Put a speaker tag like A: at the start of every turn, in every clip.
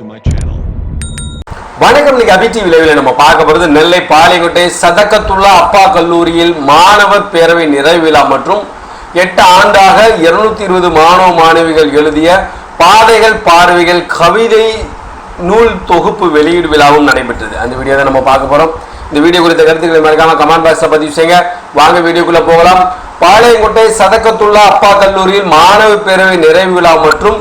A: வணக்கம் இன்னைக்கு அபிடி விளைவில் நம்ம பார்க்க போறது நெல்லை பாளையங்கோட்டை சதக்கத்துள்ள அப்பா கல்லூரியில் மாணவர் பேரவை நிறைவு விழா மற்றும் எட்டு ஆண்டாக இருநூத்தி இருபது மாணவ மாணவிகள் எழுதிய பாதைகள் பார்வைகள் கவிதை நூல் தொகுப்பு வெளியீடு விழாவும் நடைபெற்றது. அந்த வீடியோ தான் நம்ம பார்க்க போறோம். இந்த வீடியோ குறித்த கருத்துக்களை மறக்காம கமெண்ட் பாக்ஸ்ல பதிவு செய்யுங்க. வாங்க வீடியோக்குள்ள போகலாம். பாளையங்கோட்டை சதக்கத்துள்ள அப்பா கல்லூரியில் மாணவ பேரவை நிறைவு விழா மற்றும்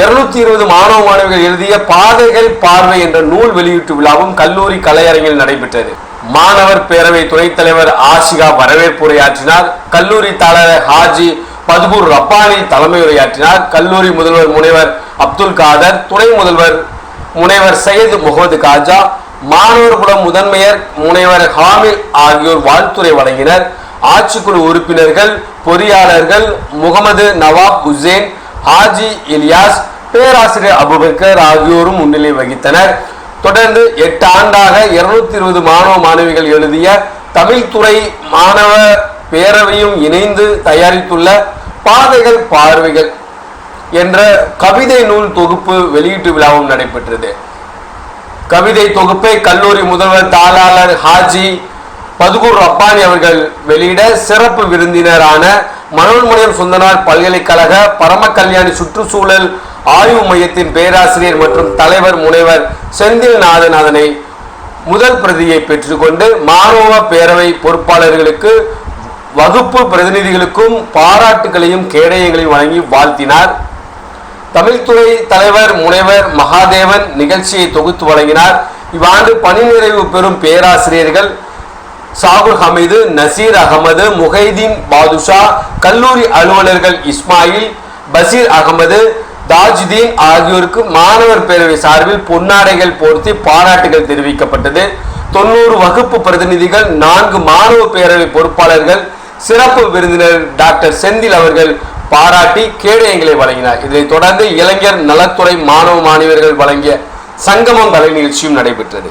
A: இருநூத்தி இருபது மாணவ மாணவிகள் எழுதிய பாதைகள் பார்வை என்ற நூல் வெளியீட்டு விழாவும் கல்லூரி கலையரங்கில் நடைபெற்றது. மாணவர் பேரவை துணைத் தலைவர் ஆஷிகா வரவேற்புரையாற்றினார் கல்லூரி தலைவர் ஹாஜி பதுபூர் ரப்பானி தலைமையுரையாற்றினார் கல்லூரி முதல்வர் முனைவர் அப்துல் காதர் துணை முதல்வர் முனைவர் சையது முகமது காஜா மாணவர் முதன்மையர் முனைவர் ஹாமில் ஆகியோர் வாழ்த்துறை வழங்கினர். ஆட்சிக்குழு உறுப்பினர்கள் பொறியாளர்கள் முகமது நவாப் உசேன் ஹாஜி இலியாஸ் பேராசிரியர் அபுபக்கர் ஆகியோரும் முன்னிலை வகித்தனர். தொடர்ந்து எட்டு ஆண்டாக இருநூத்தி இருபது மாணவ மாணவிகள் எழுதிய தமிழ்துறை மாணவ பேரவையும் இணைந்து தயாரித்துள்ள பாதைகள் பார்வைகள் என்ற கவிதை நூல் தொகுப்பு வெளியீட்டு விழாவும் நடைபெற்றது. கவிதை தொகுப்பை கல்லூரி முதல்வர் தாளாளர் ஹாஜி பதுகூர் ரப்பானி அவர்கள் வெளியிட சிறப்பு விருந்தினரான மனோன்மணியம் சுந்தனார் பல்கலைக்கழக பரம கல்யாணி சுற்றுச்சூழல் ஆய்வு மையத்தின் பேராசிரியர் மற்றும் தலைவர் முனைவர் செந்தில் நாதநாதனை முதல் பிரதியை பெற்றுக்கொண்டு மாணவ பேரவை பொறுப்பாளர்களுக்கு வகுப்பு பிரதிநிதிகளுக்கும் பாராட்டுகளையும் கேடயங்களையும் வழங்கி வாழ்த்தினார். தமிழ்துறை தலைவர் முனைவர் மகாதேவன் நிகழ்ச்சியை தொகுத்து வழங்கினார். இவ்வாண்டு பணி நிறைவு பெறும் பேராசிரியர்கள் சாகுல் ஹமீது நசீர் அகமது முஹைதீன் பாதுஷா கல்லூரி அலுவலர்கள் இஸ்மாயில் பசீர் அகமது தாஜுதீன் ஆகியோருக்கு மாணவர் பேரவை சார்பில் பொன்னாடைகள் போர்த்தி பாராட்டுகள் தெரிவிக்கப்பட்டது. தொண்ணூறு வகுப்பு பிரதிநிதிகள் நான்கு மாணவ பேரவை பொறுப்பாளர்கள் சிறப்பு விருந்தினர் டாக்டர் செந்தில் அவர்கள் பாராட்டி கேடயங்களை வழங்கினார். இதைத் தொடர்ந்து இளைஞர் நலத்துறை மாணவ மாணவியர்கள் வழங்கிய சங்கமம் கலை நிகழ்ச்சியும் நடைபெற்றது.